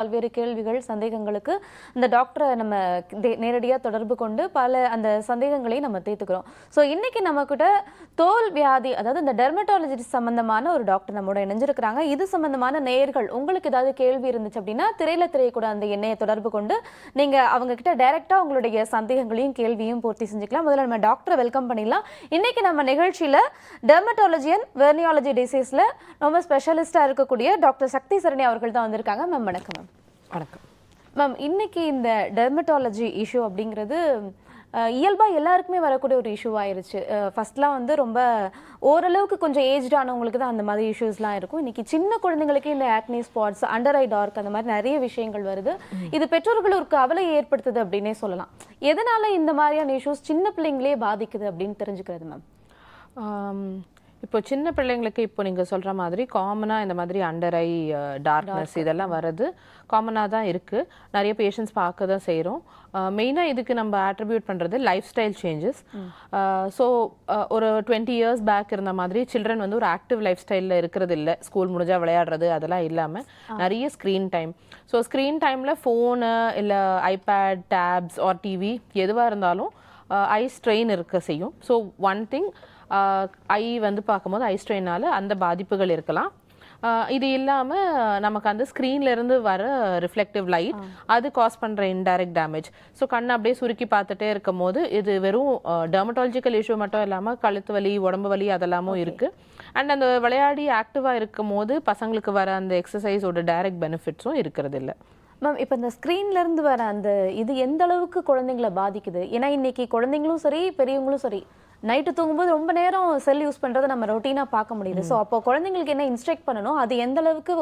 பல்வேறு கேள்விகள் சந்தேகங்களுக்கு இந்த டாக்டரை நம்ம நேரடியாக தொடர்பு கொண்டு பல அந்த சந்தேகங்களையும் நம்ம தீர்த்துக்கிறோம். ஸோ இன்னைக்கு நம்ம கிட்ட தோல் வியாதி அதாவது இந்த டெர்மட்டாலஜி சம்பந்தமான ஒரு டாக்டர் நம்மோட இணைஞ்சிருக்கிறாங்க. இது சம்பந்தமான நேயர்கள் உங்களுக்கு ஏதாவது கேள்வி இருந்துச்சு அப்படின்னா திரையில திரையக்கூட அந்த எண்ணெயை தொடர்பு கொண்டு நீங்க அவங்க கிட்ட டைரக்டா உங்களுடைய சந்தேகங்களையும் கேள்வியும் பூர்த்தி செஞ்சுக்கலாம். முதல்ல நம்ம டாக்டரை வெல்கம் பண்ணிடலாம். இன்னைக்கு நம்ம நிகழ்ச்சியில டெர்மட்டாலஜியன் வெர்னியாலஜி டிசீஸ்ல ரொம்ப ஸ்பெஷலிஸ்டா இருக்கக்கூடிய டாக்டர் சக்தி சரணி அவர்கள் தான் வந்திருக்காங்க. மேம் வணக்கம் மேம் வணக்கம். மேம் இன்னைக்கு இந்த டெர்மட்டாலஜி இஷ்யூ அப்படிங்கிறது அஹ், இயல்பா எல்லாருக்குமே வரக்கூடிய ஒரு இஷ்யூ ஆயிருச்சு. ஃபர்ஸ்ட்லாம் வந்து ரொம்ப ஓரளவுக்கு கொஞ்சம் ஏஜ்டு ஆனவங்களுக்கு தான் அந்த மாதிரி இஷ்யூஸ்லாம் இருக்கும். இன்னைக்கு சின்ன குழந்தைங்களுக்கு இந்த acne spots under eye dark அந்த மாதிரி நிறைய விஷயங்கள் வருது. இது பெற்றோர்களுக்கு கவலையை ஏற்படுத்துது அப்படின்னே சொல்லலாம். எதனால இந்த மாதிரியான இஷ்யூஸ் சின்ன பிள்ளைங்களே பாதிக்குது அப்படின்னு தெரிஞ்சுக்கிறது மேம்? இப்போ சின்ன பிள்ளைங்களுக்கு இப்போ நீங்கள் சொல்கிற மாதிரி காமனாக இந்த மாதிரி அண்டர் ஐ டார்க்னஸ் இதெல்லாம் வர்றது காமனாக தான் இருக்குது நிறைய பேஷண்ட்ஸ் பார்க்க தான் செய்கிறோம் மெயினாக இதுக்கு நம்ம ஆட்ரிபியூட் பண்ணுறது லைஃப் ஸ்டைல் சேஞ்சஸ் ஸோ ஒரு டுவெண்ட்டி இயர்ஸ் பேக் இருந்த மாதிரி சில்ட்ரன் வந்து ஒரு ஆக்டிவ் லைஃப் ஸ்டைலில் இருக்கிறது இல்லை. ஸ்கூல் முடிஞ்சா விளையாடுறது அதெல்லாம் இல்லாமல் நிறைய ஸ்க்ரீன் டைம் ஸோ ஸ்க்ரீன் டைமில் ஃபோனு இல்லை ஐபேட் டேப்ஸ் ஆர் டிவி எதுவாக இருந்தாலும் ஐ ஸ்ட்ரெயின் இருக்க செய்யும். ஸோ ஒன் திங் ஐ வந்து பார்க்கும்போது ஐ ஸ்ட்ரெயினால் அந்த பாதிப்புகள் இருக்கலாம். இது இல்லாமல் நமக்கு அந்த ஸ்க்ரீன்ல இருந்து வர ரிஃப்ளெக்டிவ் லைட் அது காஸ் பண்ணுற இன்டைரக்ட் டேமேஜ் ஸோ கண்ணை அப்படியே சுருக்கி பார்த்துட்டே இருக்கும் போது இது வெறும் டெர்மட்டாலஜிக்கல் இஷ்யூ மட்டும் இல்லாமல் கழுத்து வலி உடம்பு வலி அதெல்லாமும் இருக்குது அண்ட் அந்த விளையாடி ஆக்டிவாக இருக்கும் போது பசங்களுக்கு வர அந்த எக்ஸசைஸோட டைரக்ட் பெனிஃபிட்ஸும் இருக்கிறது இல்லை மேம் இப்போ இந்த ஸ்க்ரீன்ல இருந்து வர அந்த இது எந்த அளவுக்கு குழந்தைங்களை பாதிக்குது? ஏன்னா இன்னைக்கு குழந்தைங்களும் சரி பெரியவங்களும் சரி நைட்டு தூங்கும்போது ரொம்ப நேரம் செல் யூஸ் பண்றதை நம்ம ரொட்டீனா பார்க்க முடியுது. ஸோ அப்போ குழந்தைங்களுக்கு என்ன இன்ஸ்ட்ரக்ட் பண்ணணும்? அது எந்த அளவுக்கு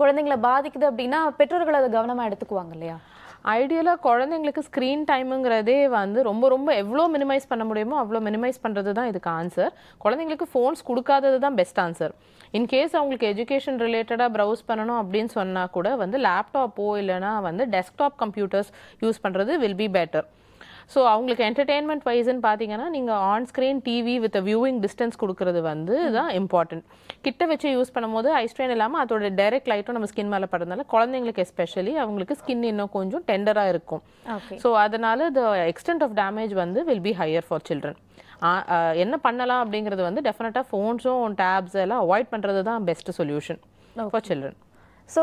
குழந்தைங்களை பாதிக்குது அப்படின்னா பெற்றோர்கள் அதை கவனமா எடுத்துக்குவாங்க இல்லையா? ஐடியலாக குழந்தைங்களுக்கு ஸ்க்ரீன் டைமுங்கிறதே வந்து ரொம்ப ரொம்ப எவ்வளோ மினிமைஸ் பண்ண முடியுமோ அவ்வளோ மினிமைஸ் பண்ணுறது தான் இதுக்கு ஆன்சர் குழந்தைங்களுக்கு ஃபோன்ஸ் கொடுக்காதது தான் பெஸ்ட் ஆன்சர் இன்கேஸ் அவங்களுக்கு எஜுகேஷன் ரிலேட்டடாக ப்ரௌஸ் பண்ணணும் அப்படின்னு சொன்னால் கூட வந்து லேப்டாப்போ இல்லைனா வந்து டெஸ்க்டாப் கம்ப்யூட்டர்ஸ் யூஸ் பண்ணுறது வில் பி பெட்டர் ஸோ அவங்களுக்கு என்டர்டெயின்மெண்ட் வைஸ்ன்னு பார்த்தீங்கன்னா நீங்கள் on screen TV with viewing distance கொடுக்கறது வந்து தான் இம்பார்ட்டன்ட் கிட்ட வச்சு யூஸ் பண்ணும்போது ஐ ஸ்ட்ரெயின் இல்லாமல் அதோட டைரக்ட் லைட்டும் நம்ம ஸ்கின் மேலே படுறதுனால குழந்தைங்களுக்கு எஸ்பெஷலி அவங்களுக்கு ஸ்கின் இன்னும் கொஞ்சம் டெண்டராக இருக்கும். ஸோ அதனால த எக்ஸ்டென்ட் ஆஃப் டேமேஜ் வந்து will be higher for children என்ன பண்ணலாம் அப்படிங்கிறது வந்து டெஃபினட்டாக ஃபோன்ஸும் டேப்ஸ் எல்லாம் அவாய்ட் பண்ணுறது தான் best solution for children so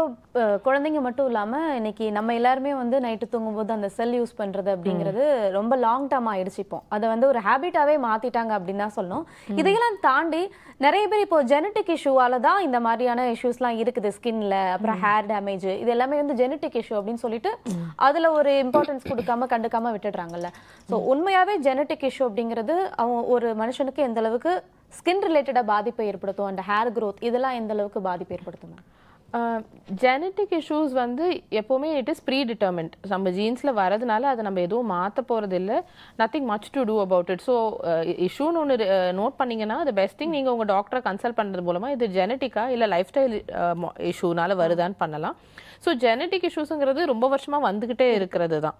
குழந்தைங்க மட்டும் இல்லாம இன்னைக்கு நம்ம எல்லாருமே வந்து நைட்டு தூங்கும்போது அந்த செல் யூஸ் பண்றது அப்படிங்கிறது ரொம்ப லாங் டேர்ம் ஆயிடுச்சு இப்போ. அதை வந்து ஒரு ஹேபிட்டாவே மாத்திட்டாங்க அப்படின்னு தான் சொல்லணும். இதையெல்லாம் தாண்டி நிறைய பேர் இப்போ ஜெனட்டிக் இஷ்யூவால தான் இந்த மாதிரியான இஷ்யூஸ்லாம் இருக்குது. ஸ்கின்ல அப்புறம் ஹேர் டேமேஜ் இது எல்லாமே வந்து ஜெனட்டிக் இஷ்யூ அப்படின்னு சொல்லிட்டு அதுல ஒரு இம்பார்ட்டன்ஸ் கொடுக்காம கண்டுக்காம விட்டுடுறாங்கல்ல. ஸோ உண்மையாவே ஜெனட்டிக் இஷ்யூ அப்படிங்கிறது அவங்க ஒரு மனுஷனுக்கு எந்த அளவுக்கு ஸ்கின் ரிலேட்டடா பாதிப்பை ஏற்படுத்தும் அந்த ஹேர் growth இதெல்லாம் எந்த அளவுக்கு பாதிப்பு ஏற்படுத்தும்? ஜெனட்டிக் இஷ்யூஸ் வந்து எப்போவுமே இட் இஸ் ப்ரீ டிட்டர்மெண்ட் நம்ம ஜீன்ஸில் வரதுனால அதை நம்ம எதுவும் மாற்ற போகிறது இல்லை nothing much to do about it so இஷ்யூன்னு ஒன்று நோட் பண்ணிங்கன்னா அது பெஸ்ட் திங் நீங்கள் உங்கள் டாக்டரை கன்சல்ட் பண்ணுறது மூலமாக இது ஜெனட்டிக்கா இல்லை லைஃப் ஸ்டைல் இஷ்யூனால வருதான்னு பண்ணலாம். ஸோ ஜெனட்டிக் இஷ்யூஸுங்கிறது ரொம்ப வருஷமாக வந்துக்கிட்டே இருக்கிறது தான்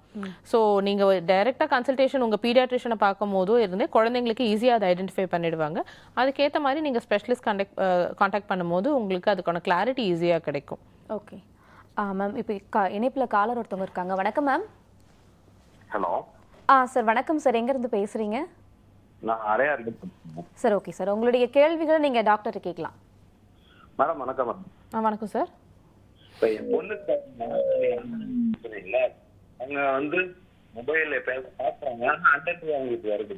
ஸோ நீங்கள் டைரெக்டாக கன்சல்டேஷன் உங்கள் பீடியாட்ரிஷனை பார்க்கும் போதோ இருந்தே குழந்தைங்களுக்கு ஈஸியாக அதை ஐடென்டிஃபை பண்ணிடுவாங்க. அதுக்கேற்ற மாதிரி நீங்கள் ஸ்பெஷலிஸ்ட் கான்டாக்ட் கான்டாக்ட் பண்ணும்போது உங்களுக்கு அதுக்கான கிளாரிட்டி ஈஸியாக கிடைக்கும். ஓகே ஆ மேம் இப்போ கா இணைப்பில் காலர் ஒருத்தவங்க இருக்காங்க. வணக்கம் மேம் ஹலோ ஆ சார் வணக்கம் சார் எங்கேருந்து பேசுகிறீங்க நான் அரையா இருக்கு சார் ஓகே சார் உங்களுடைய கேள்விகளை நீங்கள் டாக்டர் கேட்கலாம். மேடம் வணக்கம் மேடம் ஆ வணக்கம் சார் இப்போ என் பொண்ணுக்கு பார்த்தீங்கன்னா சொன்னீங்கல்ல அவங்க வந்து மொபைல்ல பேச பார்க்குறாங்க அண்டர்டு அவங்களுக்கு வருது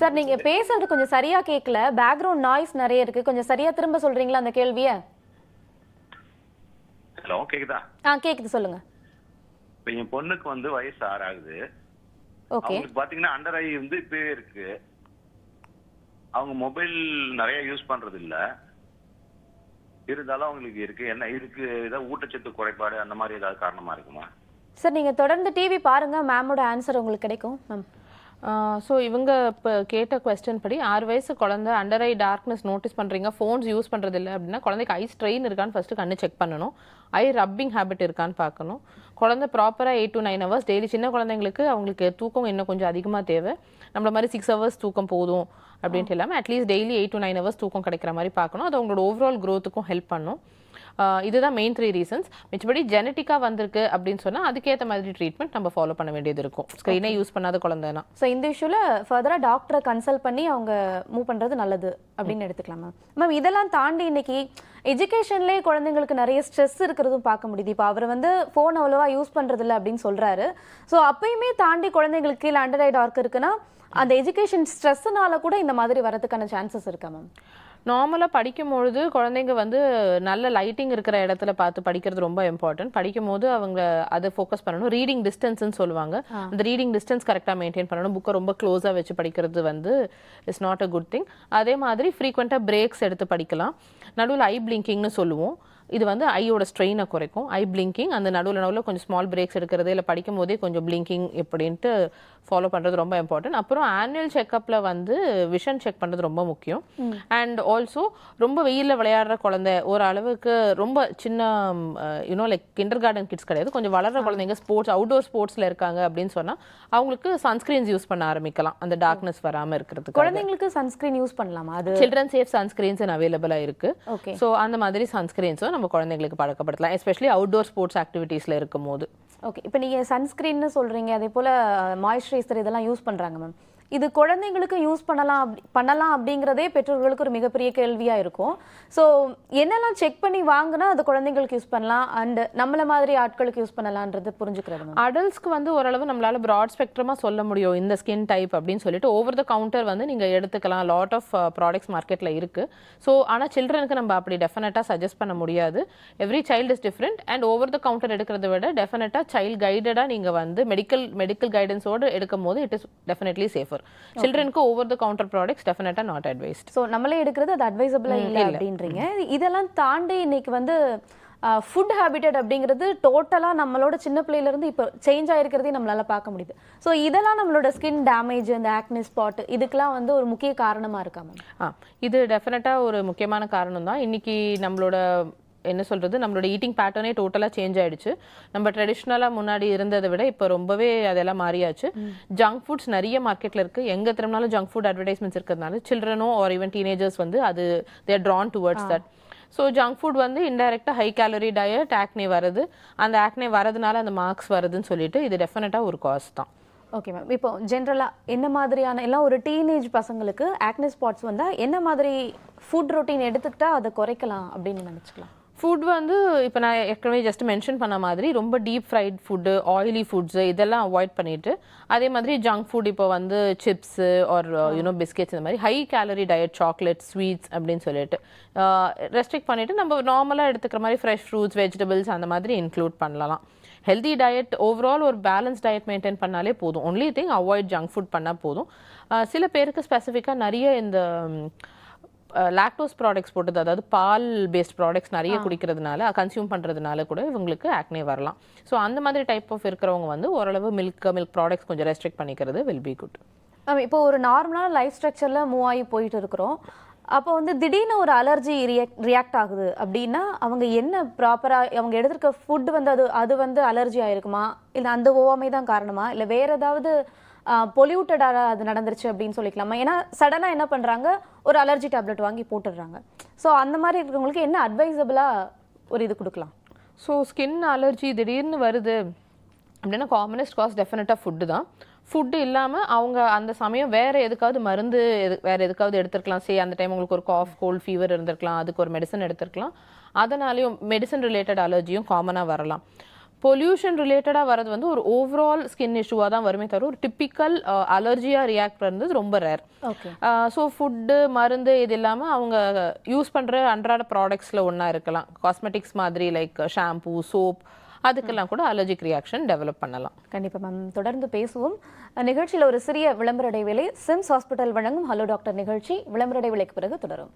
சார் நீங்கள் பேசுறது கொஞ்சம் சரியாக கேட்கல பேக்ரவுண்ட் நாய்ஸ் நிறைய இருக்குது கொஞ்சம் சரியாக திரும்ப சொல்கிறீங்களா அந்த கேள்வியை? ஹலோ கேக்குதா? ஆ கேட்குது சொல்லுங்கள் இப்போ என் பொண்ணுக்கு வந்து வயசு ஆறு ஆகுது. ஓகே. அவங்களுக்கு பாத்தீங்கன்னா அண்டர் ஐ வந்து இப்பவே இருக்கு. அவங்க மொபைல் நிறைய யூஸ் பண்றது இல்ல இருந்தாலும் அவங்களுக்கு இருக்கு. என்ன இருக்கு ஏதாவது ஊட்டச்சத்து குறைபாடு அந்த மாதிரி ஏதாவது காரணமா இருக்குமா? சார் நீங்கள் தொடர்ந்து டிவி பாருங்கள் மேமோட ஆன்சர் உங்களுக்கு கிடைக்கும். மேம் ஸோ இவங்க இப்போ கேட்ட கொஸ்டின் படி ஆறு வயசு குழந்தை அண்டர் ஐ டார்க்னஸ் நோட்டீஸ் பண்ணுறீங்க ஃபோன்ஸ் யூஸ் பண்ணுறது இல்லை அப்படின்னா குழந்தைக்கு ஐ ஸ்ட்ரெயின் இருக்கான்னு ஃபஸ்ட்டு கண்ணு செக் பண்ணணும். ஐ ரப்பிங் ஹேபிட் இருக்கான்னு பார்க்கணும். குழந்தை ப்ராப்பராக eight to nine hours daily சின்ன குழந்தைங்களுக்கு அவங்களுக்கு தூக்கம் இன்னும் கொஞ்சம் அதிகமாக தேவை. நம்மள மாதிரி சிக்ஸ் ஹவர்ஸ் தூக்கம் போதும் அப்படின்ட்டு இல்லாமல் at least daily eight to nine hours தூக்கம் கிடைக்கிற மாதிரி பார்க்கணும். அது அவங்களோட ஓவரால் க்ரோத்துக்கும் ஹெல்ப் பண்ணும். இதுதான் மெயின் த்ரீ ரீசன்ஸ் மிச்சபடி ஜெனட்டிக்காக வந்திருக்கு அப்படின்னு சொன்னா அதுக்கேற்ற மாதிரி ட்ரீட்மெண்ட் நம்ம ஃபாலோ பண்ண வேண்டியது இருக்கும். ஸ்க்ரீனே யூஸ் பண்ணாத குழந்தைனா. ஸோ இந்த இஷ்யூல ஃபர்தரா டாக்டரை கன்சல்ட் பண்ணி அவங்க மூவ் பண்றது நல்லது அப்படின்னு எடுத்துக்கலாம் மேம் மேம் இதெல்லாம் தாண்டி இன்னைக்கு எஜுகேஷன்லேயே குழந்தைங்களுக்கு நிறைய ஸ்ட்ரெஸ் இருக்கிறதும் பார்க்க முடியுது. இப்போ அவர் வந்து ஃபோன் அவ்வளோவா யூஸ் பண்றது இல்ல அப்படின்னு சொல்றாரு. ஸோ அப்பயுமே தாண்டி குழந்தைங்களுக்கு கீழே அண்டர் டார்க் இருக்குன்னா அந்த எஜுகேஷன் ஸ்ட்ரெஸ்ஸுனால கூட இந்த மாதிரி வரதுக்கான சான்சஸ் இருக்கா மேம் நார்மலாக படிக்கும்பொழுது குழந்தைங்க வந்து நல்ல லைட்டிங் இருக்கிற இடத்துல பார்த்து படிக்கிறது ரொம்ப இம்பார்ட்டன்ட் படிக்கும்போது அவங்க அதை ஃபோக்கஸ் பண்ணணும். ரீடிங் டிஸ்டன்ஸ்னு சொல்லுவாங்க. அந்த ரீடிங் டிஸ்டன்ஸ் கரெக்டாக மெயின்டைன் பண்ணணும். புக்கை ரொம்ப க்ளோஸாக வச்சு படிக்கிறது வந்து is not a good thing அதே மாதிரி ஃப்ரீக்வெண்ட்டாக பிரேக்ஸ் எடுத்து படிக்கலாம். நடுவில் ஐ பிளிங்கிங்னு சொல்லுவோம். இது வந்து ஐயோட ஸ்ட்ரெயினை குறைக்கும். ஐ பிளிங்கிங் அந்த நடுவில் நடுவில் கொஞ்சம் ஸ்மால் பிரேக்ஸ் எடுக்கிறது இல்லை படிக்கும் போதே கொஞ்சம் பிளிங்கிங் எப்படின்ட்டு ஃபாலோ பண்ணுறது ரொம்ப இம்பார்ட்டன்ட் அப்புறம் ஆனுவல் செக்கப்பில் வந்து விஷன் செக் பண்ணுறது ரொம்ப முக்கியம். அண்ட் ஆல்சோ ரொம்ப வெயிலில் விளையாடுற குழந்தை ஒரு அளவுக்கு ரொம்ப சின்ன you know like kindergarten kids கிடையாது. கொஞ்சம் வளர்ற குழந்தைங்க ஸ்போர்ட்ஸ் அவுட்டோர் ஸ்போர்ட்ஸில் இருக்காங்க அப்படின்னு சொன்னால் அவங்களுக்கு சன்ஸ்கிரீன்ஸ் யூஸ் பண்ண ஆரம்பிக்கலாம். அந்த டார்க்னஸ் வராமல் இருக்கிறதுக்கு குழந்தைங்களுக்கு சன்ஸ்கிரீன் யூஸ் பண்ணலாமா? அது சில்ட்ரன் சேஃப் சன்ஸ்கிரீன்ஸ் அவைலபிளாக இருக்கு. ஓகே ஸோ அந்த மாதிரி சன்ஸ்கிரீன்ஸும் நம்ம குழந்தைங்களுக்கு பழக்கப்படுத்தலாம் எஸ்பெஷலி அவுட்டோர் ஸ்போர்ட்ஸ் ஆக்டிவிட்டீஸில் இருக்கும் போது ஓகே இப்போ நீங்கள் சன்ஸ்க்ரீன்னு சொல்கிறீங்க அதே போல் மாய்ஸ்சரைசர் இதெல்லாம் யூஸ் பண்ணுறாங்க மேம் இது குழந்தைங்களுக்கு யூஸ் பண்ணலாம் அப்படி பண்ணலாம் அப்படிங்கிறதே பெற்றோர்களுக்கு ஒரு மிகப்பெரிய கேள்வியாக இருக்கும். ஸோ என்னெல்லாம் செக் பண்ணி வாங்கினா அது குழந்தைங்களுக்கு யூஸ் பண்ணலாம்? அண்ட் நம்மள மாதிரி ஆட்களுக்கு யூஸ் பண்ணலான்றது புரிஞ்சுக்கிறது அடல்ட்ஸ்க்கு வந்து ஓரளவு நம்மளால ப்ராட் ஸ்பெக்ட்ரமாக சொல்ல முடியும். இந்த ஸ்கின் டைப் அப்படின்னு சொல்லிட்டு ஓவர் த கவுண்டர் வந்து நீங்கள் எடுத்துக்கலாம். லாட் ஆஃப் ப்ராடக்ட்ஸ் மார்க்கெட்டில் இருக்குது ஸோ ஆனால் சில்ட்ரனுக்கு நம்ம அப்படி டெஃபினட்டாக சஜஸ்ட் பண்ண முடியாது. Every child is different and over the counter எடுக்கிறத விட டெஃபினட்டாக சைல்டு கைடடாக நீங்கள் வந்து மெடிக்கல் மெடிக்கல் கைடன்ஸோடு எடுக்கும் போது இட் இஸ் டெஃபினெட்லி சேஃபர் சில்ட்ரனுக்கு ஓவர் த கவுண்டர் ப்ராடக்ட்ஸ் டெஃபினட்டாக நாட் அட்வைஸ்ட் ஸோ நம்மளே எடுக்கிறது அது அட்வைசபிளாக இல்லை அப்படின்றீங்க. இதெல்லாம் தாண்டி இன்னைக்கு வந்து ஃபுட் ஹேபிட்டட் அப்படிங்கிறது டோட்டலாக நம்மளோட சின்ன பிள்ளையிலேருந்து இப்போ சேஞ்ச் ஆயிருக்கிறதையும் நம்மளால பார்க்க முடியுது. ஸோ இதெல்லாம் நம்மளோட ஸ்கின் டேமேஜ் இந்த ஆக்னி ஸ்பாட் இதுக்கெல்லாம் வந்து ஒரு முக்கிய காரணமாக இருக்கா மேம் ஆ இது டெஃபினட்டாக ஒரு முக்கியமான காரணம் தான் இன்னைக்கு நம்மளோட என்ன சொல்றது நம்மளோட ஈட்டிங் பேட்டர்னே டோட்டலாக சேஞ்ச் ஆயிடுச்சு. நம்ம ட்ரெடிஷ்னலாக முன்னாடி இருந்ததை விட இப்போ ரொம்பவே அதெல்லாம் மாறியாச்சு. ஜங்க் ஃபுட்ஸ் நிறைய மார்க்கெட்டில் இருக்கு. எங்க திரும்பினாலும் ஜங்க் ஃபுட் அட்வர்டைஸ்மெண்ட்ஸ் இருக்கிறதுனால சில்ட்ரனோ ஆர் ஈவன் டீனேஜர்ஸ் வந்து அது they're drawn towards that so junk food வந்து இன்டெரக்டாக ஹை கேலரி டயட் ஆக்னே வருது. அந்த ஆக்னே வரதுனால அந்த மார்க்ஸ் வருதுன்னு சொல்லிட்டு இது டெஃபினட்டாக ஒரு காஸ் தான். ஓகே மேம் இப்போ ஜென்ரலாக என்ன மாதிரியான எல்லாம் ஒரு டீனேஜ் பசங்களுக்கு ஆக்னி ஸ்பாட்ஸ் வந்தால் என்ன மாதிரி ஃபுட் ரொட்டீன் எடுத்துக்கிட்டா அதை குறைக்கலாம் அப்படின்னு நினச்சிக்கலாம்? ஃபுட் வந்து இப்போ நான் ஏற்கனவே ஜஸ்ட் மென்ஷன் பண்ண மாதிரி ரொம்ப deep fried food oily foods இதெல்லாம் அவாய்ட் பண்ணிட்டு அதே மாதிரி ஜங்க் ஃபுட் இப்போ வந்து சிப்ஸு ஆர் யூனோ பிஸ்கெட்ஸ் இந்த மாதிரி high calorie diet chocolate sweets அப்படின்னு சொல்லிட்டு uh, ரெஸ்ட்ரிக்ட் பண்ணிட்டு நம்ம நார்மலாக எடுத்துக்கிற மாதிரி ஃப்ரெஷ் ஃப்ரூட்ஸ் வெஜிடபிள்ஸ் அந்த மாதிரி இன்க்ளூட் பண்ணலாம். ஹெல்தி டயட் ஓவரால் ஒரு பேலன்ஸ் டயட் மெயின்டைன் பண்ணாலே போதும். Only thing avoid junk food பண்ணால் போதும். Uh, சில பேருக்கு ஸ்பெசிஃபிக்காக நிறைய இந்த லாக்டோஸ் ப்ராடக்ட்ஸ் போட்டது அதாவது பால் பேஸ்ட் ப்ராடக்ட்ஸ் நிறைய குடிக்கிறதுனால கன்சியூம் பண்ணுறதுனால கூட இவங்களுக்கு ஆக்னே வரலாம். ஸோ அந்த மாதிரி டைப் ஆஃப் இருக்கிறவங்க வந்து ஓரளவு மில்க் மில்க் ப்ராடக்ட்ஸ் கொஞ்சம் ரெஸ்ட்ரிக்ட் பண்ணிக்கிறது வில் பி குட் இப்போ ஒரு நார்மலான லைஃப் ஸ்ட்ரக்சரில் மூவ் ஆகி போயிட்டு இருக்கிறோம். அப்போ வந்து திடீர்னு ஒரு அலர்ஜி ரியாக்ட் ரியாக்ட் ஆகுது அப்படின்னா அவங்க என்ன ப்ராப்பராக அவங்க எடுத்திருக்க ஃபுட் வந்து அது அது வந்து அலர்ஜி ஆயிருக்குமா? இல்லை அந்த ஓவாமை தான் காரணமா? இல்லை வேற ஏதாவது பொல்யூட்டடாக அது நடந்துருச்சு அப்படின்னு சொல்லிக்கலாமா? ஏன்னா சடனாக என்ன பண்ணுறாங்க ஒரு அலர்ஜி டேப்லெட் வாங்கி போட்டுடுறாங்க. ஸோ அந்த மாதிரி இருக்கிறவங்களுக்கு என்ன அட்வைசபிளாக ஒரு இது கொடுக்கலாம்? ஸோ ஸ்கின் அலர்ஜி திடீர்னு வருது அப்படின்னா காமனஸ்ட் காஸ் டெஃபினட்டாக ஃபுட்டு தான். ஃபுட்டு இல்லாமல் அவங்க அந்த சமயம் வேறு எதுக்காவது மருந்து எது வேறு எதுக்காவது எடுத்துருக்கலாம். சரி அந்த டைம் உங்களுக்கு ஒரு காஃப் கோல்ட் ஃபீவர் இருந்திருக்கலாம். அதுக்கு ஒரு மெடிசன் எடுத்துருக்கலாம். அதனாலையும் மெடிசன் ரிலேட்டட் அலர்ஜியும் காமனாக வரலாம். பொல்யூஷன் ரிலேட்டடாக வரது வந்து ஒரு ஓவரால் ஸ்கின் இஷ்யூவாக தான் வருமே தவிர ஒரு டிப்பிக்கல் அலர்ஜியாக ரியாக்ட் பண்ணுறது ரொம்ப ரேர் ஸோ ஃபுட்டு மருந்து இது இல்லாமல் அவங்க யூஸ் பண்ணுற அன்றாட ப்ராடக்ட்ஸில் ஒன்றா இருக்கலாம். காஸ்மெட்டிக்ஸ் மாதிரி லைக் ஷாம்பூ சோப் அதுக்கெல்லாம் கூட அலர்ஜிக் ரியாக்ஷன் டெவலப் பண்ணலாம். கண்டிப்பாக மேம் தொடர்ந்து பேசுவோம். நிகழ்ச்சியில் ஒரு சிறிய விளம்பர இடைவேளை சிம்ஸ் ஹாஸ்பிட்டல் வழங்கும். ஹலோ டாக்டர் நிகழ்ச்சி. விளம்பர இடைவேளைக்கு பிறகு தொடரும்.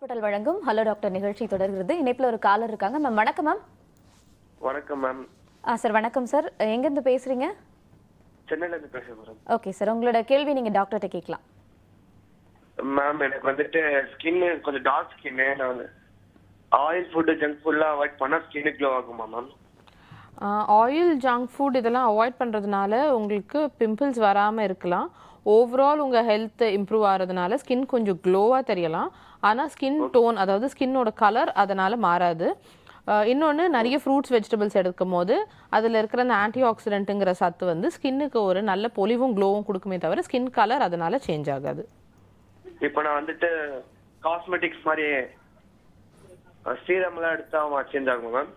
ஹாஸ்பிட்டல் வழங்கும் ஹலோ டாக்டர் நிகழ்ச்சி தொடர்கிறது. இணைப்பில் ஒரு காலர் இருக்காங்க. மேம் வணக்கம் மேம் வணக்கம் மேம் ஆ சார் வணக்கம் சார் எங்கேருந்து பேசுறீங்க? சென்னையில இருந்து பேசுறேன் மேடம் ஓகே சார் உங்களோட கேள்வி நீங்கள் டாக்டர்கிட்ட கேட்கலாம். மேம் எனக்கு வந்துட்டு ஸ்கின் கொஞ்சம் டார்க் ஸ்கின்னு நான் ஆயில் ஃபுட்டு ஜங்க் ஃபுட்லாம் அவாய்ட் பண்ணா ஸ்கின் க்ளோ ஆகுமா மேம் ஆயில் ஜங்க் ஃபுட் இதெல்லாம் அவாய்ட் பண்ணுறதுனால உங்களுக்கு பிம்பிள்ஸ் வராமல் இருக்கலாம். ஓவரால் உங்கள் ஹெல்த் இம்ப்ரூவ் ஆகிறதுனால ஸ்கின் கொஞ்சம் க்ளோவாக தெரியலாம். ஆனால் ஸ்கின் டோன் அதாவது ஸ்கின்னோட கலர் அதனால் மாறாது. இன்னொன்று நிறைய ஃப்ரூட்ஸ் வெஜிடபிள்ஸ் எடுக்கும் போது அதில் இருக்கிற அந்த ஆன்டி ஆக்சிடென்ட்டுங்கிற சத்து வந்து ஸ்கின்னுக்கு ஒரு நல்ல பொலிவும் க்ளோவும் கொடுக்குமே தவிர ஸ்கின் கலர் அதனால் சேஞ்ச் ஆகாது. இப்போ நான் வந்துட்டு காஸ்மெட்டிக்ஸ் மாதிரி சீரம்லாம் எடுத்தா சேஞ்ச் ஆகுமா மேம்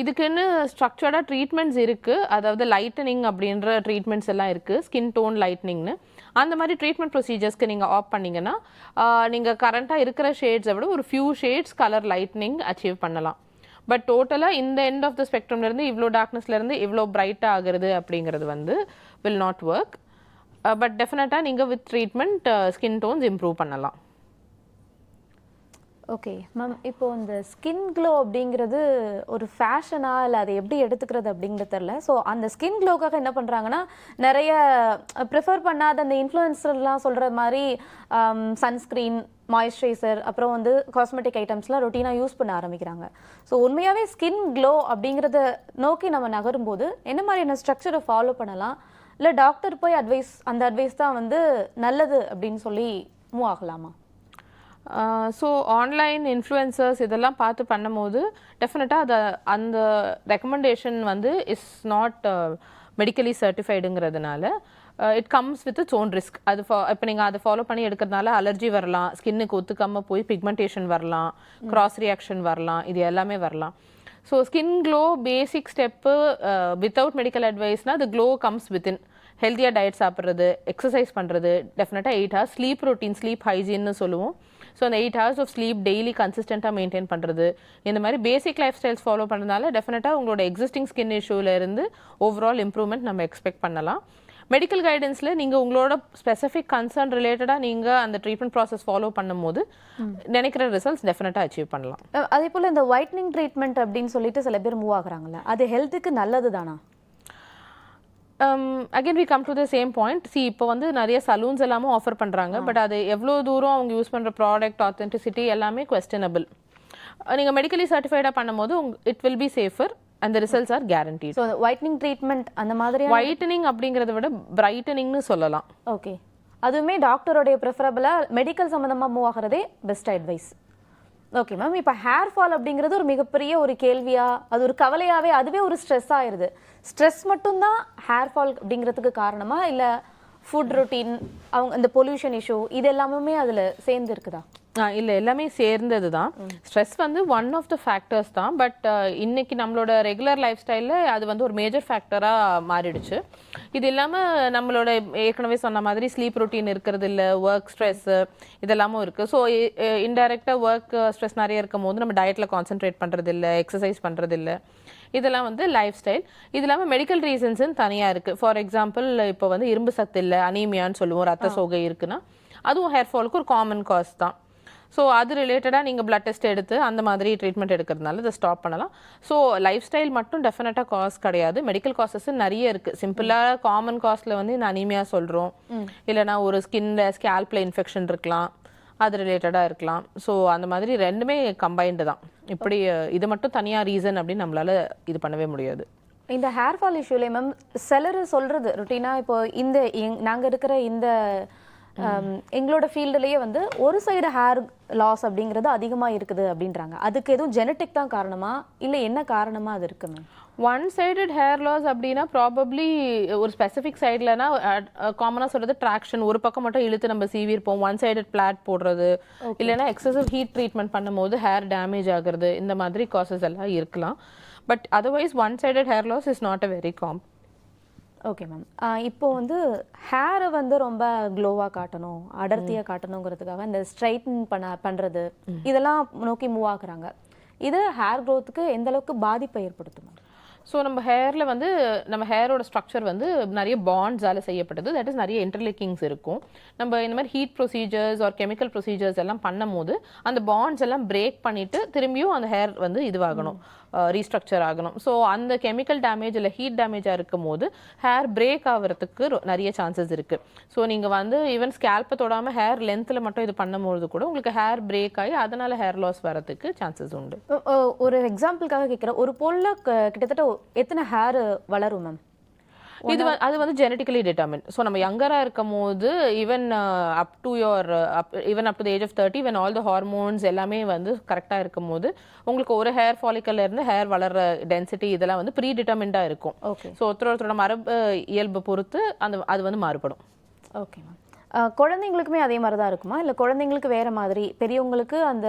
இதுக்குன்னு ஸ்ட்ரக்சர்டாக ட்ரீட்மெண்ட்ஸ் இருக்குது அதாவது லைட்டனிங் அப்படின்ற ட்ரீட்மெண்ட்ஸ் எல்லாம் இருக்குது ஸ்கின் டோன் லைட்னிங்னு அந்த மாதிரி ட்ரீட்மெண்ட் ப்ரொசீஜர்ஸ்க்கு நீங்கள் ஆப் பண்ணீங்கன்னா நீங்கள் கரண்ட்டாக இருக்கிற ஷேட்ஸை விட ஒரு few shades colour lightening achieve பண்ணலாம். பட் டோட்டலாக இந்த எண்ட் ஆஃப் த ஸ்பெக்ட்ரம்லேருந்து இவ்வளோ டார்க்னஸ்லேருந்து இவ்வளோ பிரைட்டாக ஆகுறது அப்படிங்கிறது வந்து வில் நாட் ஒர்க் பட் டெஃபினட்டாக நீங்கள் with treatment skin tones improve பண்ணலாம். ஓகே மேம் இப்போ இந்த ஸ்கின் க்ளோ அப்படிங்கிறது ஒரு ஃபேஷனா இல்லை அதை எப்படி எடுத்துக்கிறது அப்படிங்கிறது தெரில ஸோ அந்த ஸ்கின் க்ளோக்காக என்ன பண்ணுறாங்கன்னா நிறைய ப்ரிஃபர் பண்ணாத அந்த இன்ஃப்ளூயன்சர்லாம் சொல்கிற மாதிரி சன்ஸ்க்ரீன் மாய்ஸ்சரைசர் அப்புறம் வந்து காஸ்மெட்டிக் ஐட்டம்ஸ்லாம் ரொட்டீனாக யூஸ் பண்ண ஆரம்பிக்கிறாங்க. ஸோ உண்மையாகவே ஸ்கின் க்ளோ அப்படிங்கிறத நோக்கி நம்ம நகரும்போது என்ன மாதிரியான ஸ்ட்ரக்சரை ஃபாலோ பண்ணலாம்? இல்லை டாக்டர் போய் அட்வைஸ் அந்த அட்வைஸ் தான் வந்து நல்லது அப்படின்னு சொல்லி மூவ் ஆகலாமா? ஸோ ஆன்லைன் இன்ஃப்ளூயன்சர்ஸ் இதெல்லாம் பார்த்து பண்ணும்போது டெஃபினட்டாக அதை அந்த ரெக்கமெண்டேஷன் வந்து is not medically சர்டிஃபைடுங்கிறதுனால it comes with its own risk அது இப்போ நீங்கள் அதை ஃபாலோ பண்ணி எடுக்கிறதுனால அலர்ஜி வரலாம் ஸ்கின்னுக்கு ஒத்துக்காமல் போய் பிக்மெண்டேஷன் வரலாம் கிராஸ் ரியாக்ஷன் வரலாம் இது எல்லாமே வரலாம். So skin glow basic step without medical அட்வைஸ்னால் அது க்ளோ கம்ஸ் வித்தின் ஹெல்த்தியாக டயட் சாப்பிட்றது எக்ஸசைஸ் பண்ணுறது டெஃபினட்டாக eight hours sleep routine sleep ஹைஜீன்னு சொல்லுவோம். ஸோ அந்த eight hours of sleep daily கன்சிஸ்டண்ட்டாக மெயின்டைன் பண்ணுறது இந்த மாதிரி பேசிக் லைஃப் ஸ்டைல்ஸ் ஃபாலோ பண்ணுறதுனால டெஃபினட்டாக உங்களோட எக்ஸிஸ்டிங் ஸ்கின் இஷ்யூல இருந்து ஓவரால் இம்ப்ரூவ்மெண்ட் நம்ம எக்ஸ்பெக்ட் பண்ணலாம். மெடிக்கல் கைடன்ஸில் நீங்கள் உங்களோட ஸ்பெசிஃபிக் கன்சர்ன் ரிலேட்டடாக நீங்கள் அந்த ட்ரீட்மெண்ட் ப்ராசஸ் ஃபாலோ பண்ணும்போது நினைக்கிற ரிசல்ட்ஸ் டெஃபினட்டாக அச்சீவ் பண்ணலாம். அதே போல் இந்த ஒயிட்னிங் ட்ரீட்மெண்ட் அப்படின்னு சொல்லிட்டு சில பேர் மூவ் ஆகுறாங்கல்ல. அது ஹெல்த்துக்கு நல்லது தானா again we come to the same point see இப்போ வந்து நிறைய சலூன்ஸ் எல்லாமும் ஆஃபர் பண்ணுறாங்க பட் அது எவ்வளோ தூரம் அவங்க யூஸ் பண்ணுற ப்ராடக்ட் ஆத்தென்டிசிட்டி எல்லாமே கொஸ்டினபிள் நீங்கள் மெடிக்கலி சர்டிஃபைடாக பண்ணும்போது இட் வில் பி சேஃபர் அந்த results are guaranteed so whitening treatment அந்த மாதிரி ஒயிட்டனிங் அப்படிங்கிறத விட பிரைட்டனிங்னு சொல்லலாம். ஓகே அதுவுமே டாக்டருடைய ப்ரிஃபரபிளாக மெடிக்கல் சம்மந்தமாக மூவ் ஆகிறதே பெஸ்ட் அட்வைஸ் ஓகே மேம் இப்போ ஹேர் ஃபால் அப்படிங்கிறது ஒரு மிகப்பெரிய ஒரு கேள்வியா அது ஒரு கவலையாகவே அதுவே ஒரு ஸ்ட்ரெஸ் ஆயிடுது ஸ்ட்ரெஸ் மட்டும்தான் ஹேர் ஃபால் அப்படிங்கிறதுக்கு காரணமா இல்லை ஃபுட் ரொட்டீன் அவங்க இந்த பொல்யூஷன் இஷ்யூ இது எல்லாமே அதில் சேர்ந்து இருக்குதா? இல்லை எல்லாமே சேர்ந்தது தான் ஸ்ட்ரெஸ் வந்து ஒன் ஆஃப் த ஃபேக்டர்ஸ் தான். பட் இன்னைக்கு நம்மளோட ரெகுலர் லைஃப் ஸ்டைலில் அது வந்து ஒரு மேஜர் ஃபேக்டராக மாறிடுச்சு. இது இல்லாமல் நம்மளோட ஏற்கனவே சொன்ன மாதிரி ஸ்லீப் ரொட்டீன் இருக்கிறது இல்லை ஒர்க் ஸ்ட்ரெஸ்ஸு இதெல்லாமும் இருக்குது ஸோ இன்டைரக்டாக ஒர்க் ஸ்ட்ரெஸ் நிறைய இருக்கும் போது நம்ம டயட்டில் கான்சென்ட்ரேட் பண்ணுறது இல்லை எக்ஸசைஸ் பண்ணுறது இல்லை. இதெல்லாம் வந்து லைஃப் ஸ்டைல் இது இல்லாமல் மெடிக்கல் ரீசன்ஸ்னு தனியாக இருக்குது ஃபார் எக்ஸாம்பிள் இப்போ வந்து இரும்பு சத்து இல்லை அனீமியான்னு சொல்லுவோம் ரத்த சோகை இருக்குன்னா அதுவும் ஹேர் ஃபாலுக்கு ஒரு காமன் காஸ் தான். ஸோ அது ரிலேட்டடாக நீங்கள் பிளட் டெஸ்ட் எடுத்து அந்த மாதிரி ட்ரீட்மெண்ட் எடுக்கிறதுனால இதை ஸ்டாப் பண்ணலாம். ஸோ லைஃப் ஸ்டைல் மட்டும் டெஃபினட்டாக காஸ் கிடையாது. மெடிக்கல் காசஸ் நிறைய இருக்குது சிம்பிளாக காமன் காஸ்ட்டில் வந்து இந்த அனீமியா சொல்கிறோம் இல்லைனா ஒரு ஸ்கின்ல ஸ்கேல்பில் இன்ஃபெக்ஷன் இருக்கலாம். அது ரிலேட்டடாக இருக்கலாம். ஸோ அந்த மாதிரி ரெண்டுமே கம்பைன்டு தான். இப்படி இது மட்டும் தனியாக ரீசன் அப்படின்னு நம்மளால இது பண்ணவே முடியாது. இந்த ஹேர் ஃபால் இஷ்யூலே மேம் சிலர் சொல்றது ருட்டீனா இப்போ இந்த எங்- நாங்க இருக்கிற இந்த ஹம், எங்களோட ஃபீல்டுலயே வந்து ஒரு சைடு ஹேர் லாஸ் அப்படிங்கிறது அதிகமா இருக்குது அப்படின்றாங்க. அதுக்கு எதுவும் ஜெனட்டிக் தான் காரணமா? இல்ல என்ன காரணமா அது இருக்கு ma'am one sided hair loss அப்படின்னா ப்ராபப்ளி ஒரு ஸ்பெசிஃபிக் சைட்லனா காமனாக சொல்றது ட்ராக்ஷன் ஒரு பக்கம் மட்டும் இழுத்து நம்ம சீவி இருப்போம். ஒன் சைடட் பிளாட் போடுறது. இல்லைன்னா எக்ஸசிவ் ஹீட் ட்ரீட்மெண்ட் பண்ணும்போது ஹேர் டேமேஜ் ஆகுறது. இந்த மாதிரி காசஸ் எல்லாம் இருக்கலாம். But otherwise one sided hair loss is not a very common okay ma'am இப்போ வந்து ஹேரை வந்து ரொம்ப க்ளோவாக காட்டணும் அடர்த்தியாக காட்டணுங்கிறதுக்காக இந்த ஸ்ட்ரைட்டன் பண்ண பண்ணுறது இதெல்லாம் நோக்கி மூவ் ஆகுறாங்க. இது ஹேர் க்ரோத்துக்கு எந்த அளவுக்கு பாதிப்பை ஏற்படுத்தும்? ஸோ நம்ம ஹேரில் வந்து நம்ம ஹேரோட ஸ்ட்ரக்சர் வந்து நிறைய பாண்ட்ஸால் செய்யப்பட்டது தட் இஸ் நிறைய இன்டர்லிக்கிங்ஸ் இருக்கும். நம்ம இந்த மாதிரி heat procedures or chemical procedures எல்லாம் பண்ணும்போது அந்த பாண்ட்ஸ் எல்லாம் பிரேக் பண்ணிவிட்டு திரும்பியும் அந்த ஹேர் வந்து இதுவாகணும். ரீஸ்ட்ரக்சர் ஆகணும். ஸோ அந்த கெமிக்கல் டேமேஜ் இல்லை ஹீட் டேமேஜாக இருக்கும் போது ஹேர் பிரேக் ஆகிறதுக்கு ரொ- நிறைய சான்சஸ் இருக்குது ஸோ நீங்கள் வந்து ஈவன் ஸ்கேல்ப்பை தொடாமல் ஹேர் லென்த்தில் மட்டும் இது பண்ணும்போது கூட உங்களுக்கு ஹேர் பிரேக் ஆகி அதனால் ஹேர் லாஸ் வரதுக்கு சான்சஸ் உண்டு. ஒரு எக்ஸாம்பிளுக்காக கேட்குறேன் ஒரு பொருளில் கிட்டத்தட்ட எத்தனை ஹேர் வளரும் மேம் இது வந்து அது வந்து ஜெனட்டிக்கலி டிட்டர்மின் ஸோ நம்ம யங்கராக இருக்கும் போது even up to your even up to the age of thirty when all the hormones எல்லாமே வந்து கரெக்டாக இருக்கும் போது உங்களுக்கு ஒரு ஹேர் ஃபாலிக்கல்ல இருந்து ஹேர் வளர்ற டென்சிட்டி இதெல்லாம் வந்து ப்ரீ டிட்டர்மின்டாக இருக்கும். ஓகே ஸோ ஒருத்தர் ஒருத்தரோட மரபு இயல்பை பொறுத்து அந்த அது வந்து மாறுபடும். ஓகே மேம் குழந்தைங்களுக்குமே அதே மாதிரி தான் இருக்குமா? இல்லை குழந்தைங்களுக்கு வேற மாதிரி பெரியவங்களுக்கு அந்த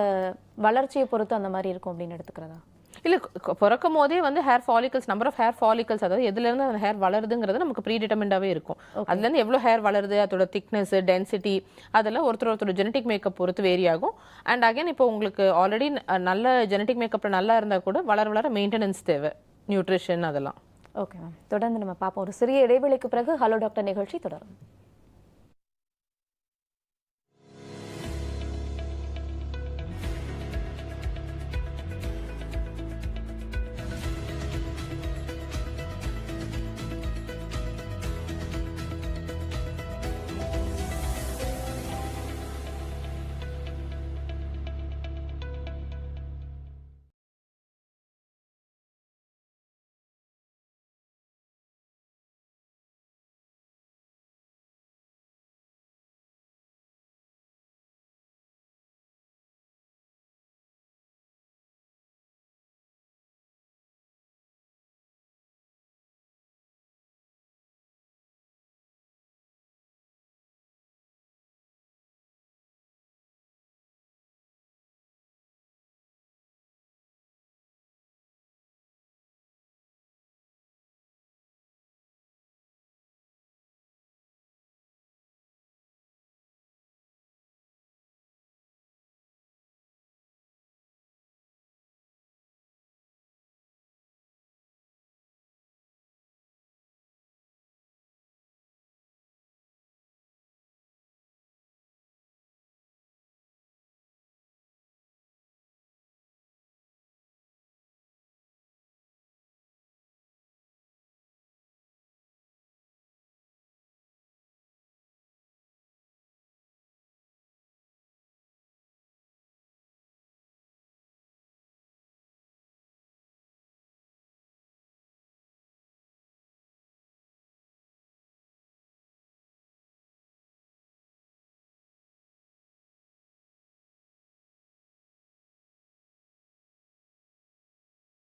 வளர்ச்சியை பொறுத்து அந்த மாதிரி இருக்கும் அப்படின்னு எடுத்துக்கிறதா? இல்லை பிறக்கும் போதே வந்து hair follicles number of hair follicles அதாவது எதுலேருந்து அந்த ஹேர் வளருதுங்கிறது நமக்கு ப்ரீ டிட்டர்மெண்டாகவே இருக்கும். அதுலேருந்து எவ்வளோ ஹேர் வளருது அதோட திக்னஸ் டென்சிட்டி அதெல்லாம் ஒருத்தர் ஒருத்தர் ஜெனட்டிக் மேக்கப் பொறுத்து வேரி ஆகும். அண்ட் அகைன் இப்போ உங்களுக்கு ஆல்ரெடி நல்ல ஜெனட்டிக் மேக்கப்பில் நல்லா இருந்தால் கூட வளர வளர மெயின்டெனன்ஸ் தேவை. நியூட்ரிஷன் அதெல்லாம். ஓகே மேம் தொடர்ந்து நம்ம பார்ப்போம். ஒரு சிறிய இடைவெளிக்கு பிறகு ஹலோ டாக்டர் நிகழ்ச்சி தொடரும்.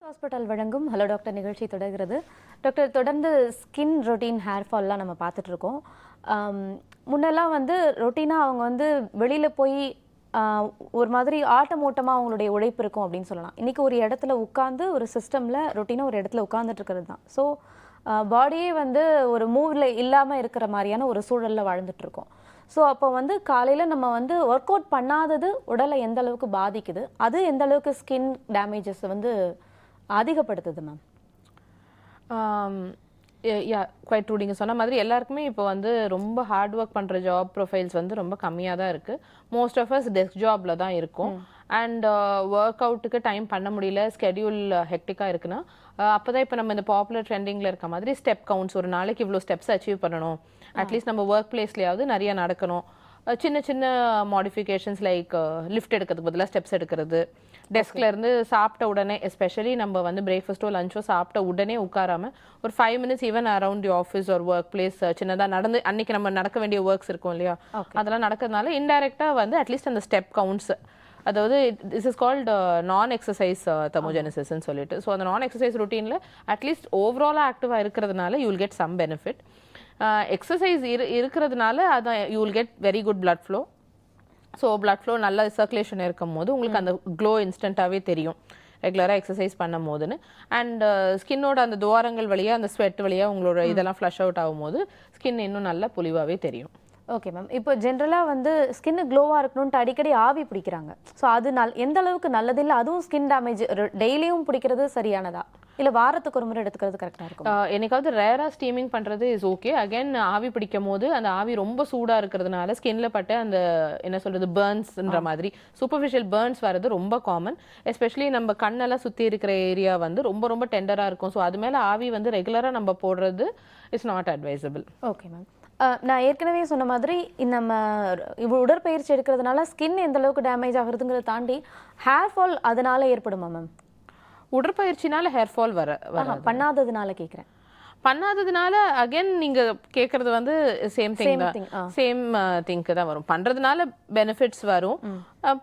ஹாஸ்பிட்டல் வழங்கும் ஹலோ டாக்டர் நிகழ்ச்சி தொடர்கிறது. டாக்டர் தொடர்ந்து ஸ்கின் ரொட்டீன் ஹேர் ஃபால்லாம் நம்ம பார்த்துட்டு இருக்கோம். முன்னெல்லாம் வந்து ரொட்டீனாக அவங்க வந்து வெளியில் போய் ஒரு மாதிரி ஆட்டம் ஓட்டமாக அவங்களுடைய உழைப்பு இருக்கும் அப்படின்னு சொல்லலாம். இன்றைக்கி ஒரு இடத்துல உட்காந்து ஒரு சிஸ்டமில் ரொட்டீனாக ஒரு இடத்துல உட்காந்துட்டு இருக்கிறது தான். ஸோ பாடியே வந்து ஒரு மூவில் இல்லாமல் இருக்கிற மாதிரியான ஒரு சூழலில் வாழ்ந்துட்டுருக்கோம் ஸோ அப்போ வந்து காலையில் நம்ம வந்து ஒர்க் அவுட் பண்ணாதது உடலை எந்த அளவுக்கு பாதிக்குது அது எந்த அளவுக்கு ஸ்கின் டேமேஜஸ் வந்து அதிகப்படுத்துது மேம் யா குவைட் ட்ரூ நீங்கள் சொன்ன மாதிரி எல்லாருக்குமே இப்போ வந்து ரொம்ப ஹார்ட் ஒர்க் பண்ணுற ஜாப் ப்ரொஃபைல்ஸ் வந்து ரொம்ப கம்மியாக தான் இருக்குது மோஸ்ட் ஆஃப் அஸ் டெஸ்க் ஜாபில் தான் இருக்கும். அண்ட் ஒர்க் அவுட்டுக்கு டைம் பண்ண முடியல ஸ்கெடியூல் ஹெக்டிக்காக இருக்குன்னா அப்போ தான் இப்போ நம்ம இந்த பாப்புலர் ட்ரெண்டிங்கில் இருக்க மாதிரி ஸ்டெப் கவுண்ட்ஸ் ஒரு நாளைக்கு இவ்வளோ ஸ்டெப்ஸ் அச்சீவ் பண்ணணும். அட்லீஸ்ட் நம்ம ஒர்க் பிளேஸ்லையாவது நிறைய நடக்கணும். சின்ன சின்ன மாடிஃபிகேஷன்ஸ் லைக் லிஃப்ட் எடுக்கிறதுக்கு பதிலாக ஸ்டெப்ஸ் எடுக்கிறது. டெஸ்க்ல இருந்து சாப்பிட்ட உடனே எஸ்பெஷலி நம்ம வந்து பிரேக்ஃபாஸ்ட்டோ லஞ்சோ சாப்பிட்ட உடனே உட்காராம ஒரு five minutes even around the office ஒரு ஒர்க் பிளேஸ் சின்னதாக நடந்து அன்னைக்கு நம்ம நடக்க வேண்டிய ஒர்க்ஸ் இருக்கும் இல்லையா? அதெல்லாம் நடக்கிறதுனால இன்டைரக்டாக வந்து அட்லீஸ்ட் அந்த ஸ்டெப் கவுண்ட்ஸ் அதாவது this is called non exercise தமோஜெனிசிஸ்ன்னு சொல்லிட்டு. ஸோ அந்த நான் எக்ஸசைஸ் ருட்டீனில் அட்லீஸ்ட் ஓவராலாக ஆக்டிவாக இருக்கிறதுனால you will get some benefit exercise இரு இருக்கிறதுனால அதான் you will get very good blood flow. So blood flow நல்ல சர்க்குலேஷன் இருக்கும் போது உங்களுக்கு அந்த க்ளோ இன்ஸ்டண்ட்டாகவே தெரியும். ரெகுலராக எக்ஸசைஸ் பண்ணும் போதுன்னு அண்ட் ஸ்கின்னோட அந்த துவாரங்கள் வழியாக அந்த ஸ்வெட் வழியாக உங்களோட இதெல்லாம் ஃப்ளஷ் அவுட் ஆகும்போது ஸ்கின் இன்னும் நல்லா பொலிவாகவே தெரியும். ஓகே மேம் இப்போ ஜென்ரலாக வந்து ஸ்கின் க்ளோவாக இருக்கணும்ட்டு அடிக்கடி ஆவி பிடிக்கிறாங்க. ஸோ அது நல் எந்த அளவுக்கு நல்லது இல்லை அதுவும் ஸ்கின் டேமேஜ் டெய்லியும் பிடிக்கிறது சரியானதா? இல்லை வாரத்துக்கு ஒரு முறை எடுத்துக்கிறது கரெக்டாக இருக்கும்? என்னைக்காவது ரேராக ஸ்டீமிங் பண்ணுறது இஸ் ஓகே அகைன் ஆவி பிடிக்கும் போது அந்த ஆவி ரொம்ப சூடாக இருக்கிறதுனால ஸ்கின்ல பட்டு அந்த என்ன சொல்றது பேர்ன்ஸ்ன்ற மாதிரி சூப்பர்ஃபிஷியல் பேர்ன்ஸ் வர்றது ரொம்ப காமன் எஸ்பெஷலி நம்ம கண்ணெல்லாம் சுற்றி இருக்கிற ஏரியா வந்து ரொம்ப ரொம்ப டெண்டராக இருக்கும். ஸோ அது மேலே ஆவி வந்து ரெகுலராக நம்ம போடுறது it's not advisable okay ma'am நான் ஏற்கனவே சொன்ன மாதிரி நம்ம உடற்பயிற்சி எடுக்கிறதுனால ஸ்கின் எந்த அளவுக்கு டேமேஜ் ஆகுறதுங்கிறத தாண்டி ஹேர் ஃபால் அதனால ஏற்படுமா மேம் உடற்பயிற்சினால ஹேர் ஃபால் வர பண்ணாததுனால கேட்குறேன் பண்ணாததுனால அகைன் நீங்க கேக்குறது வந்து சேம் திங் தான். சேம் திங்க்கு தான் வரும். பண்றதுனால பெனிஃபிட்ஸ் வரும்.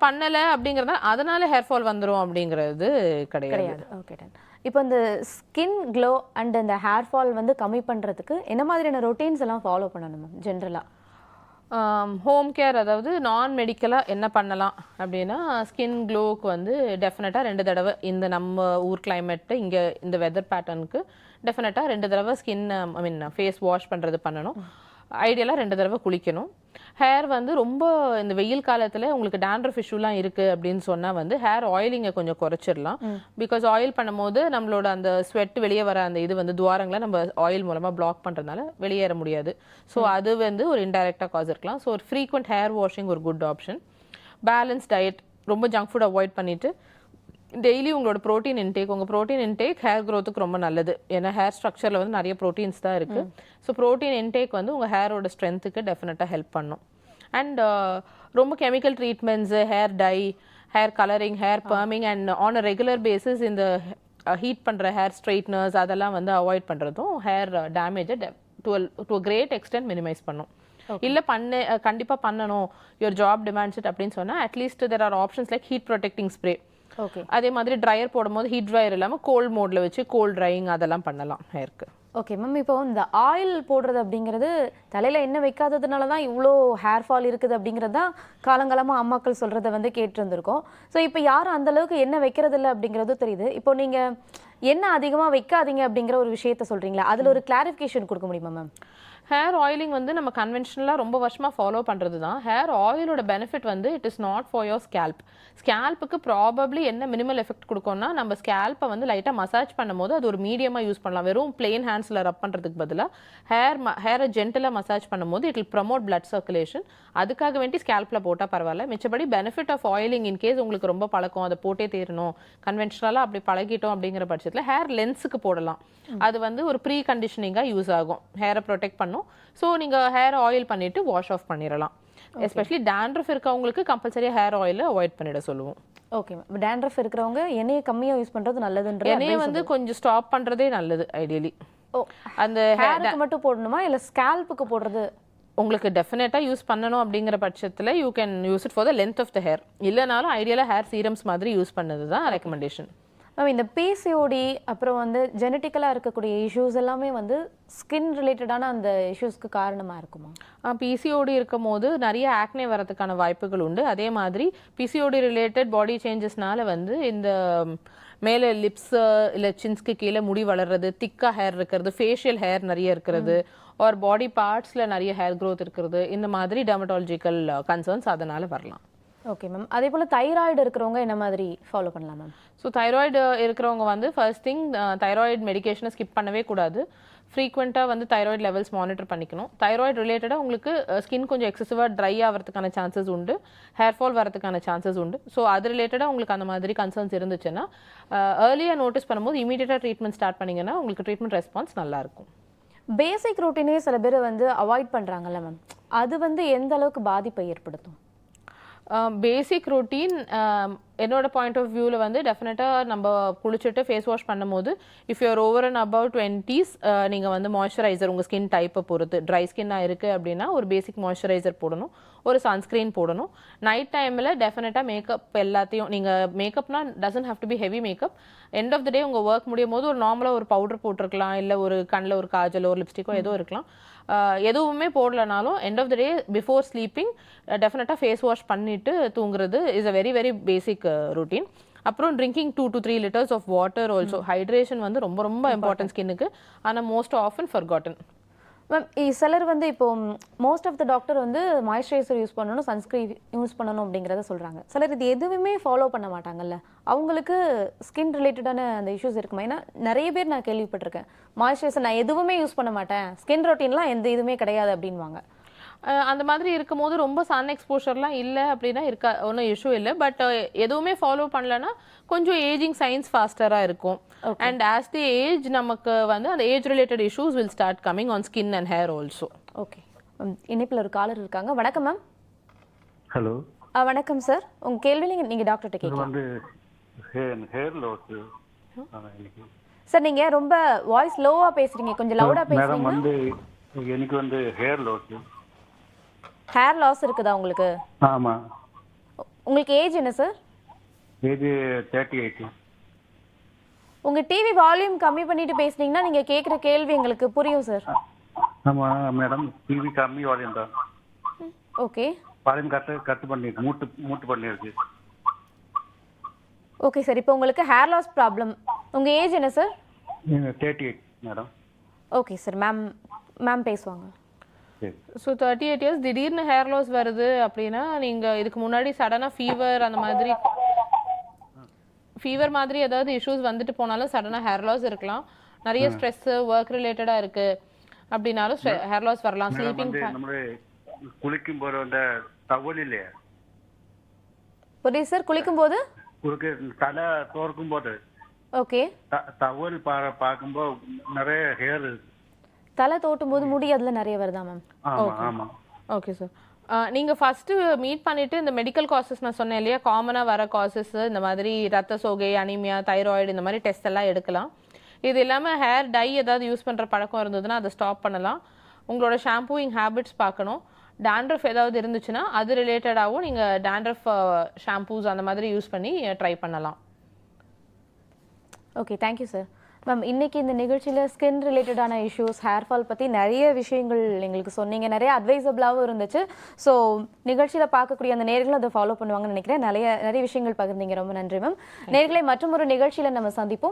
பண்ணல அப்படிங்கறத அதனால ஹேர் ஃபால் வந்துரும் அப்படிங்கிறது கிடையாது. ஓகே டன் இப்போ இந்த ஸ்கின் க்ளோ அண்ட் இந்த ஹேர் ஃபால் வந்து கம்மி பண்ணுறதுக்கு என்ன மாதிரியான ரொட்டீன்ஸ் எல்லாம் ஃபாலோ பண்ணணும் மேம் ஜென்ரலாக ஹோம் கேர் அதாவது நான் மெடிக்கலாக என்ன பண்ணலாம் அப்படின்னா ஸ்கின் க்ளோவுக்கு வந்து டெஃபினட்டாக ரெண்டு தடவை இந்த நம்ம ஊர் கிளைமேட்டு இங்கே இந்த வெதர் பேட்டர்னுக்கு டெஃபினட்டாக ரெண்டு தடவை skin I mean face wash பண்ணுறது பண்ணணும். ஐடியலாக ரெண்டு தடவை குளிக்கணும். ஹேர் வந்து ரொம்ப இந்த வெயில் காலத்தில் உங்களுக்கு டேண்ட்ரஃப் இஷ்யூலாம் இருக்குது அப்படின்னு சொன்னால் வந்து ஹேர் ஆயிலிங்கை கொஞ்சம் குறைச்சிடலாம். பிகாஸ் ஆயில் பண்ணும்போது நம்மளோட அந்த ஸ்வெட் வெளியே வர அந்த இது வந்து துவாரங்களை நம்ம ஆயில் மூலமாக பிளாக் பண்ணுறதுனால வெளியேற முடியாது. ஸோ அது வந்து ஒரு இன்டைரக்டாக காஸ் இருக்கலாம். ஸோ ஒரு ஃப்ரீக்வெண்ட் ஹேர் வாஷிங் ஒரு குட் ஆப்ஷன் பேலன்ஸ் டயட் ரொம்ப ஜங்க் ஃபுட் அவாய்ட் பண்ணிட்டு டெய்லி உங்களோட ப்ரோட்டீன் இன்டேக் உங்கள் ப்ரோட்டீன் இன்டேக் ஹேர் க்ரோத்துக்கு ரொம்ப நல்லது. ஏன்னா ஹேர் ஸ்ட்ரக்சரில் வந்து நிறைய ப்ரோட்டீன்ஸ் தான் இருக்குது ஸோ ப்ரோட்டீன் இன்டேக் வந்து உங்கள் ஹேரோட ஸ்ட்ரென்த்துக்கு டெஃபினட்டாக ஹெல்ப் பண்ணும். அண்ட் ரொம்ப chemical treatments hair dye hair colouring hair perming and on a regular basis இந்த ஹீட் பண்ணுற ஹேர் ஸ்ட்ரைட்னர்ஸ் அதெல்லாம் வந்து அவாய்ட் பண்ணுறதும் ஹேர் டேமேஜை டுவெல் டு கிரேட் எக்ஸ்டென்ட் மினிமைஸ் பண்ணும். இல்ல பண்ண அஹ் கண்டிப்பா பண்ணணும். யுவர் ஜாப் டிமாண்ட்ஸ் இட் அப்படின்னு சொன்னா at least there are options like heat protecting spray அதே மாதிரி ட்ரையர் போடும்போது ஹீட் ட்ரையர் இல்லாம கோல்ட் மோட்ல வச்சு கோல்ட் ட்ரையிங் அதெல்லாம் பண்ணலாம் ஹேருக்கு ஓகே மேம் இப்போ இந்த ஆயில் போடுறது அப்படிங்கிறது தலையில எண்ணெய் வைக்காததுனால தான் இவ்வளோ ஹேர் ஃபால் இருக்குது அப்படிங்கிறது தான் காலங்காலமாக அம்மாக்கள் சொல்றதை வந்து கேட்டு இருந்திருக்கோம் ஸோ இப்போ யாரும் அந்த அளவுக்கு எண்ணெய் வைக்கிறது இல்லை அப்படிங்கிறதும் தெரியுது. இப்போ நீங்க எண்ணெய் அதிகமாக வைக்காதீங்க அப்படிங்கிற ஒரு விஷயத்த சொல்றீங்களா? அதுல ஒரு கிளாரிஃபிகேஷன் கொடுக்க முடியுமா மேம் ஹேர் ஆயிலிங் வந்து நம்ம கன்வென்ஷனலாக ரொம்ப வருஷமா ஃபாலோ பண்றது தான் ஹேர் ஆயிலோட பெனிஃபிட் வந்து it is not for your scalp ஸ்கேல்ப்புக்கு probably என்ன மினிமல் எஃபெக்ட் கொடுக்கும்னா நம்ம ஸ்கேல்ப்பை வந்து லைட்டாக மசாஜ் பண்ணும்போது அது ஒரு மீடியமாக யூஸ் பண்ணலாம். வெறும் பிளெயின் ஹேண்ட்ஸில் ரப் பண்ணுறதுக்கு பதிலாக ஹேர் ஹேரை ஜென்டலாக மசாஜ் பண்ணும்போது it will promote blood circulation அதுக்காக வேண்டி ஸ்கேல்ப்பில் போட்டால் பரவாயில்ல. மிச்சபடி benefit of oiling in case உங்களுக்கு ரொம்ப பழக்கம் அதை போட்டே தீரணும். கன்வென்ஷனலாக அப்படி பழகிட்டோம் அப்படிங்கிற பட்சத்தில் ஹேர் லென்ஸுக்கு போடலாம். அது வந்து ஒரு ப்ரீ கண்டிஷனிங்காக யூஸ் ஆகும். ஹேரை ப்ரொடெக்ட் பண்ணும். ஸோ நீங்கள் ஹேர் ஆயில் பண்ணிட்டு வாஷ் ஆஃப் பண்ணிடலாம் எஸ்பெஷலி டேண்ட்ரஃப் இருக்கவங்களுக்கு கம்பல்சரியாக ஹேர் ஆயிலை அவாய்ட் பண்ணிட சொல்லுவோம். ஓகே மேம் டேண்ட்ரஃப் இருக்கிறவங்க எண்ணெயை கம்மியாக யூஸ் பண்றது நல்லதுன்ற எண்ணெயை வந்து கொஞ்சம் ஸ்டாப் பண்ணுறதே நல்லது ஐடியலி அந்த ஹேருக்கு மட்டும் போடணுமா? இல்லை ஸ்கேல்ப்புக்கு போடுறது? உங்களுக்கு டெஃபினட்டாக யூஸ் பண்ணணும் அப்படிங்கிற பட்சத்தில் you can use it for the length of the hair இல்லைனாலும் ஐடியலாக ஹேர் சீரம்ஸ் மாதிரி யூஸ் பண்ணது தான் ரெக்கமெண்டேஷன் மேம் இந்த பிசிஓடி அப்புறம் வந்து ஜெனட்டிக்கலாக இருக்கக்கூடிய இஷ்யூஸ் எல்லாமே வந்து ஸ்கின் ரிலேட்டடான அந்த இஷ்யூஸ்க்கு காரணமாக இருக்குமா? பிசிஓடி இருக்கும் போது நிறைய ஆக்னே வரதுக்கான வாய்ப்புகள் உண்டு. அதே மாதிரி பிசிஓடி ரிலேட்டட் பாடி சேஞ்சஸ்னால வந்து இந்த மேலே லிப்ஸ் இல்லை சின்ஸ்க்கு கீழே முடி வளர்றது திக்கா ஹேர் இருக்கிறது ஃபேஷியல் ஹேர் நிறைய இருக்கிறது ஆர் பாடி பார்ட்ஸில் நிறைய ஹேர் growth இருக்கிறது இந்த மாதிரி டெர்மட்டாலஜிக்கல் கன்சர்ன்ஸ் அதனால வரலாம். ஓகே மேம் அதே போல் தைராய்டு இருக்கிறவங்க என்ன மாதிரி ஃபாலோ பண்ணலாம் மேம் ஸோ தைராய்டு இருக்கிறவங்க வந்து ஃபர்ஸ்ட் திங் தைராய்டு மெடிகேஷனை ஸ்கிப் பண்ணவே கூடாது. ஃப்ரீக்வெண்ட்டாக வந்து தைராய்டு லெவல்ஸ் மானிட்டர் பண்ணிக்கணும். தைராய்டு ரிலேட்டடாக உங்களுக்கு ஸ்கின் கொஞ்சம் எக்ஸசிவாக ட்ரை ஆகிறதுக்கான சான்சஸ் உண்டு. ஹேர் ஃபால் வரதுக்கான சான்சஸ் உண்டு. ஸோ அது ரிலேட்டடாக உங்களுக்கு அந்த மாதிரி கன்சர்ன்ஸ் இருந்துச்சுன்னா ஏர்லியாக நோட்டீஸ் பண்ணும்போது இமீடியட்டாக ட்ரீட்மெண்ட் ஸ்டார்ட் பண்ணீங்கன்னா உங்களுக்கு ட்ரீட்மெண்ட் ரெஸ்பான்ஸ் நல்லாயிருக்கும் பேசிக் ரொட்டீனே சில பேர் வந்து அவாய்ட் பண்ணுறாங்கல்ல மேம் அது வந்து எந்த அளவுக்கு பாதிப்பை ஏற்படுத்தும்? பேசிக் ரொட்டீன் என்னோட பாயிண்ட் ஆஃப் வியூவில் வந்து டெஃபினட்டாக நம்ம குளிச்சுட்டு ஃபேஸ் வாஷ் பண்ணும்போது if you're over and about twenties நீங்கள் வந்து மாய்ஸ்சரைசர் உங்கள் ஸ்கின் டைப்பை பொறுத்து ட்ரை ஸ்கின்னாக இருக்குது அப்படின்னா ஒரு பேசிக் மாய்ஸ்சரைசர் போடணும் ஒரு சன்ஸ்க்ரீன் போடணும். நைட் டைமில் டெஃபினட்டாக மேக்கப் எல்லாத்தையும் நீங்கள் மேக்கப்னா doesn't have to be heavy makeup end of the day உங்கள் ஒர்க் முடியும் போது ஒரு நார்மலாக ஒரு பவுடர் போட்டிருக்கலாம் இல்லை ஒரு கண்ணில் ஒரு காஜலோ ஒரு லிப்ஸ்டிக்கோ ஏதோ இருக்கலாம். எதுவுமே போடலனாலும் end of the day before sleeping டெஃபினட்டாக ஃபேஸ் வாஷ் பண்ணிட்டு தூங்குறது is a very very basic routine அப்புறம் drinking two to three litres of water also hydration வந்து ரொம்ப ரொம்ப இம்பார்ட்டன்ட் ஸ்கின்னுக்கு ஆனால் மோஸ்ட் ஆஃபன் ஃபர்காட்டன் மேம் சிலர் வந்து இப்போ மோஸ்ட் ஆஃப் த டாக்டர் வந்து மாய்ஸ்சரைசர் யூஸ் பண்ணணும் சன்ஸ்கிரீன் யூஸ் பண்ணணும் அப்படிங்கிறத சொல்கிறாங்க சிலர் இது எதுவுமே ஃபாலோ பண்ண மாட்டாங்கல்ல. அவங்களுக்கு ஸ்கின் ரிலேட்டடான அந்த இஷ்யூஸ் இருக்குமா? ஏன்னா நிறைய பேர் நான் கேள்விப்பட்டிருக்கேன். மாய்ஸ்சரைசர் நான் எதுவுமே யூஸ் பண்ண மாட்டேன். ஸ்கின் ரொட்டீன்லாம் எந்த இதுவுமே கிடையாது அப்படின்வாங்க அந்த மாதிரி இருக்கும்போது ரொம்ப சன் எக்ஸ்போஷர்லாம் இல்லை அப்படின்னா இருக்கா ஒன்றும் இஷ்யூ இல்லை. பட் எதுவுமே ஃபாலோ பண்ணலன்னா கொஞ்சம் ஏஜிங் சைன்ஸ் ஃபாஸ்டராக இருக்கும். அண்ட் ஆஸ் தி ஏஜ் நமக்கு வந்து அந்த age related issues will start coming on skin and hair also okay இணைப்பில் ஒரு காலர் இருக்காங்க. வணக்கம் மேம் ஹலோ வணக்கம் சார் உங்கள் கேள்வி நீங்கள் நீங்கள் டாக்டர்கிட்ட கேட்கலாம். வந்து ஹேர் லாஸ் சார் நீங்கள் ரொம்ப வாய்ஸ் லோவாக பேசுகிறீங்க கொஞ்சம் லவுடாக வந்து எனக்கு வந்து ஹேர் லாஸ் ஹேர் லாஸ் இருக்குதா உங்களுக்கு? ஆமா. உங்களுக்கு ஏஜ் என்ன சார் ஏஜ் தேர்ட்டி எயிட் உங்க டிவி வால்யூம் கம்மி பண்ணிட்டு பேசுனீங்கன்னா நீங்க கேக்குற கேள்வி எங்களுக்கு புரியும் சார் ஆமா மேடம் டிவி கம்மி வால்யூம் தான். ஓகே வால்யூம் கட்டு கட்டு பண்ணிருக்கு மூட்டு மூட்டு பண்ணிருக்கு. ஓகே சார் இப்போ உங்களுக்கு ஹேர் லாஸ் ப்ராப்ளம் உங்க ஏஜ் என்ன sir thirty eight madam okay sir ma'am ma'am பேசுவாங்க. ஸோ தேர்ட்டி எயிட் இயர்ஸ் திடீர்னு ஹேர் லாஸ் வருது அப்படின்னா நீங்கள் இதுக்கு முன்னாடி சடனாக ஃபீவர் அந்த மாதிரி ஃபீவர் மாதிரி ஏதாவது இஷ்யூஸ் வந்துட்டு போனாலும் சடனாக ஹேர் லாஸ் இருக்கலாம். நிறைய ஸ்ட்ரெஸ்ஸு ஒர்க் ரிலேட்டடாக இருக்கு. அப்படின்னாலும் ஹேர் லாஸ் வரலாம். ஸ்லீப்பிங் குளிக்கும் போது அந்த டவல் இல்லையா? புரியுது சார் குளிக்கும்போது? குளிக்க தலை தோற்கும் போது. ஓகே டவல் பார்க்கும்போது நிறைய ஹேர் தலை தோட்டும் போது முடி அதுல நிறைய வருதா மேம் ஆமா ஓகே சார் நீங்கள் ஃபஸ்ட்டு மீட் பண்ணிவிட்டு இந்த மெடிக்கல் காசஸ் நான் சொன்னேன் இல்லையா? காமனாக வர காசஸ் இந்த மாதிரி ரத்த சோகை அனிமியா தைராய்டு இந்த மாதிரி டெஸ்ட் எல்லாம் எடுக்கலாம். இது இல்லாமல் ஹேர் டை ஏதாவது யூஸ் பண்ணுற பழக்கம் இருந்ததுன்னா அதை ஸ்டாப் பண்ணலாம். உங்களோட ஷாம்பூயிங் ஹேபிட்ஸ் பார்க்கணும். டேண்ட்ரஃப் ஏதாவது இருந்துச்சுன்னா அது ரிலேட்டடாகவும் நீங்கள் டேண்ட்ரஃப் ஷாம்பூஸ் அந்த மாதிரி யூஸ் பண்ணி ட்ரை பண்ணலாம். ஓகே தேங்க்யூ சார் மேம் இன்னைக்கு இந்த நிகழ்ச்சியில் ஸ்கின் ரிலேட்டடான இஷ்யூஸ் ஹேர் ஃபால் பற்றி நிறைய விஷயங்கள் எங்களுக்கு சொன்னீங்க. நிறைய அட்வைசபிளாகவும் இருந்துச்சு. ஸோ நிகழ்ச்சியில் பார்க்கக்கூடிய அந்த நேர்களும் அதை ஃபாலோ பண்ணுவாங்கன்னு நினைக்கிறேன். நிறைய நிறைய விஷயங்கள் பகிர்ந்தீங்க. ரொம்ப நன்றி மேம் நேர்களை மற்றும் ஒரு நிகழ்ச்சியில் நம்ம சந்திப்போம்.